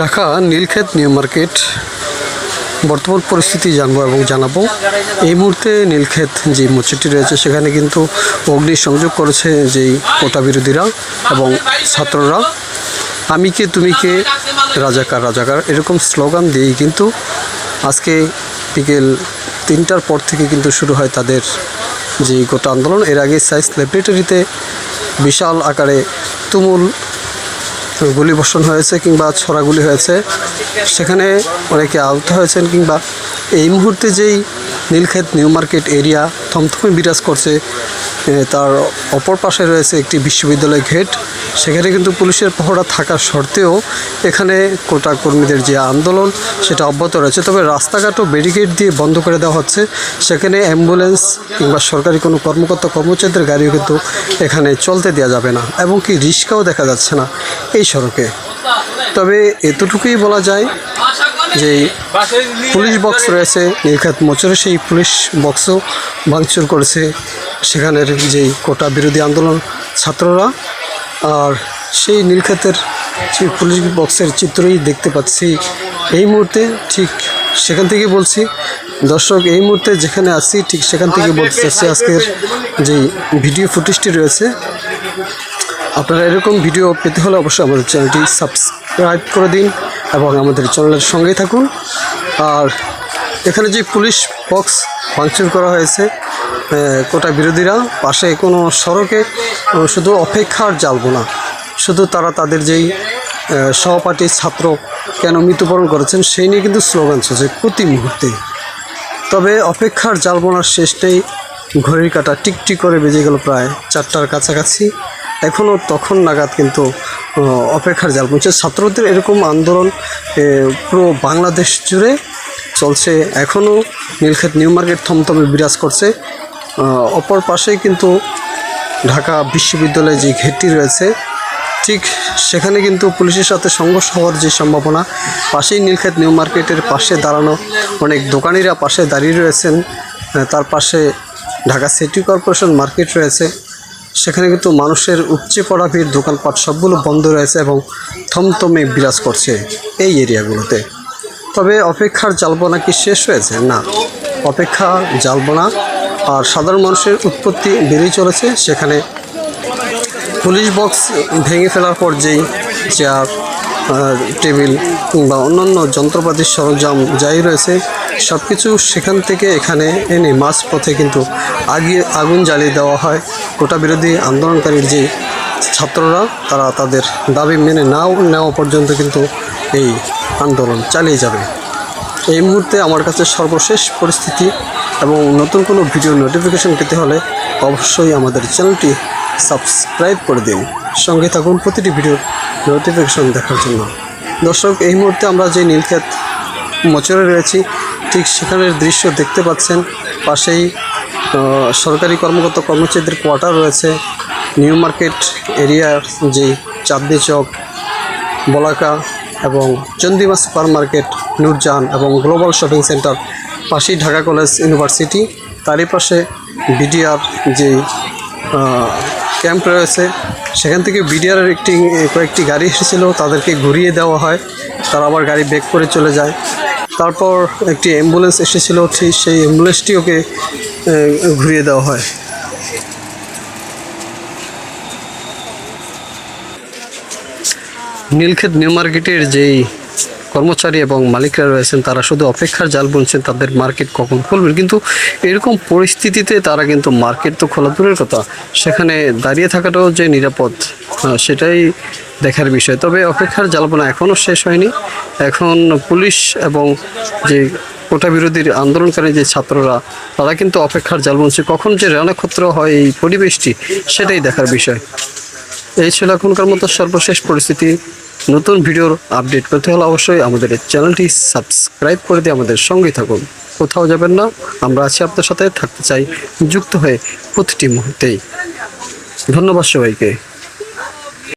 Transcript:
Dhaka Nilkhet new market. বর্তমান পরিস্থিতি জানব এবং জানাব। এই মুহূর্তে নীলক্ষেত যে মসজিদটি রয়েছে, সেখানে কিন্তু অগ্নি সংযোগ করেছে যেই কোটা বিরোধীরা এবং ছাত্ররা। আমি কে, তুমি কে, রাজাকার রাজাকার, এরকম স্লোগান দিয়েই কিন্তু আজকে বিকেল তিনটার পর থেকে কিন্তু শুরু হয় তাদের যে গোটা আন্দোলন, এর আগে সাইজ ল্যাবরেটরিতে বিশাল আকারে তুমুল গুলি বর্ষণ হয়েছে কিংবা ছড়াগুলি হয়েছে। সেখানে অনেকে আহত হয়েছেন কিংবা এই মুহূর্তে যেই নীলক্ষেত নিউ মার্কেট এরিয়া থমথমে বিরাজ করছে তার অপর পাশে রয়েছে একটি বিশ্ববিদ্যালয় গেট সেখানে কিন্তু পুলিশের পহরা থাকা সত্ত্বেও এখানে কোটা কর্মীদের যে আন্দোলন, সেটা অব্যাহত রয়েছে। তবে রাস্তাঘাটও ব্যারিকেড দিয়ে বন্ধ করে দেওয়া হচ্ছে। সেখানে অ্যাম্বুলেন্স কিংবা সরকারি কোনো কর্মকর্তা, কর্মচারীদের গাড়িও কিন্তু এখানে চলতে দেওয়া যাবে না এবং কি রিক্সাও দেখা যাচ্ছে না এই সড়কে। তবে এতটুকুই বলা যায় যে পুলিশ বক্স রয়েছে নীলখাত মোচরে সেই পুলিশ বক্সও ভাঙচুর করেছে। সেখানের যেই কোটা বিরোধী আন্দোলন ছাত্ররা আর সেই নীলখাতের যে পুলিশ বক্সের চিত্রই দেখতে পাচ্ছি। এই মুহূর্তে ঠিক সেখান থেকে বলছি, দর্শক, এই মুহূর্তে যেখানে আছি, ঠিক সেখান থেকে বলতে চাচ্ছি আজকের যেই ভিডিও ফুটেজটি রয়েছে। আপনারা এরকম ভিডিও পেতে হলে অবশ্যই আমাদের চ্যানেলটি সাবস্ক্রাইব করে দিন। এবং আমাদের চ্যানেলের সঙ্গেই থাকুন। আর এখানে যে পুলিশ বক্স ভাঙচুর করা হয়েছে কোটা বিরোধীরা, পাশে কোনো সড়কে শুধু অপেক্ষার জ্বালবো না শুধু তারা তাদের যেই সহপাঠী ছাত্র কেন মৃত্যুবরণ করেছেন, সেই নিয়ে কিন্তু স্লোগান চলছে প্রতি মুহূর্তে। তবে অপেক্ষার জালবোনার শেষ নেই ঘড়ির কাটা টিকটিক করে বেজে গেল প্রায় চারটার কাছাকাছি। এখনও তখন নাগাদ কিন্তু অপেক্ষার জাল বুনছে। ছাত্রদের এরকম আন্দোলন পুরো বাংলাদেশ জুড়ে চলছে। এখনও নীলক্ষেত নিউ মার্কেট থমথমে বিরাজ করছে। অপর পাশেই কিন্তু ঢাকা বিশ্ববিদ্যালয়ে যে ঘেরটি রয়েছে, ঠিক সেখানে কিন্তু পুলিশের সাথে সংঘর্ষ হওয়ার যে সম্ভাবনা, পাশেই নীলক্ষেত নিউ মার্কেটের পাশে দাঁড়ানো অনেক দোকানিরা পাশে দাঁড়িয়ে রয়েছেন। তার পাশে ঢাকা সিটি কর্পোরেশন মার্কেট রয়েছে। সেখানে কিন্তু মানুষের উপচে পড়া ভিড়, দোকানপাট সবগুলো বন্ধ রয়েছে এবং থমথমে বিরাজ করছে এই এরিয়াগুলোতে। তবে অপেক্ষার জালবনা কি শেষ হয়েছে? না, অপেক্ষা জালবনা আর সাধারণ মানুষের উৎপত্তি বেড়েই চলেছে। সেখানে পুলিশ বক্স ভেঙে ফেলার পর যেই চেয়ার টেবিল কিংবা অন্যান্য যন্ত্রপাতির সরঞ্জাম যাই রয়েছে সব কিছু সেখান থেকে এখানে এনে মাঝ পথে কিন্তু আগিয়ে আগুন জ্বালিয়ে দেওয়া হয়। কোটা বিরোধী আন্দোলনকারীর যে ছাত্ররা, তারা তাদের দাবি মেনে নাও, নেওয়া পর্যন্ত কিন্তু এই আন্দোলন চালিয়ে যাবে। এই মুহূর্তে আমার কাছে সর্বশেষ পরিস্থিতি এবং নতুন কোনো ভিডিও নোটিফিকেশন পেতে হলে অবশ্যই আমাদের চ্যানেলটি সাবস্ক্রাইব করে দিন। সঙ্গে থাকুন, প্রতিটি ভিডিওর নোটিফিকেশন দেখার জন্য। দর্শক, এই মুহূর্তে আমরা যে নীলক্ষেত মোচরে রয়েছি, ঠিক সেখানের দৃশ্য দেখতে পাচ্ছেন। পাশেই সরকারি কর্মকর্তা কর্মচারীদের কোয়ার্টার রয়েছে। নিউ মার্কেট এরিয়ার যে চাঁদনি চক, বলাকা এবং চন্দিমা সুপার মার্কেট নূরজাহান এবং গ্লোবাল শপিং সেন্টার, পাশেই ঢাকা কলেজ ইউনিভার্সিটি। তারই পাশে বিডিআর যে ক্যাম্প রয়েছে সেখান থেকে বিডিআরের একটি, কয়েকটি গাড়ি এসেছিল, তাদেরকে ঘুরিয়ে দেওয়া হয়। তারা আবার গাড়ি ব্যাক করে চলে যায়। তারপর একটি অ্যাম্বুলেন্স এসেছিল ঠিক সেই অ্যাম্বুলেন্সটিওকে ওকে ঘুরিয়ে দেওয়া হয়। নীলক্ষেত নিউ মার্কেটের যেই কর্মচারী এবং মালিকরা রয়েছেন, তারা শুধু অপেক্ষার জাল বুনছেন, তাদের মার্কেট কখন খুলবেন? কিন্তু এরকম পরিস্থিতিতে তারা কিন্তু মার্কেট তো খোলা দূরের কথা, সেখানে দাঁড়িয়ে থাকাটাও যে নিরাপদ সেটাই দেখার বিষয়। তবে অপেক্ষার জ্বালাপনা এখনও শেষ হয়নি। এখন পুলিশ এবং যে কোটা বিরোধীর আন্দোলনকারী যে ছাত্ররা, তারা কিন্তু অপেক্ষার জাল বুনছে। কখন যে রণক্ষেত্র হয় এই পরিবেশটি, সেটাই দেখার বিষয়। এই ছিল এখনকার মতো সর্বশেষ পরিস্থিতি। নতুন ভিডিওর আপডেট পেতে হলে অবশ্যই আমাদের চ্যানেলটি সাবস্ক্রাইব করে দিয়ে আমাদের সঙ্গে থাকুন। কোথাও যাবেন না, আমরা আছি আপনার সাথে, থাকতে চাই, যুক্ত হয়ে প্রতিটি মুহূর্তেই। ধন্যবাদ সবাইকে।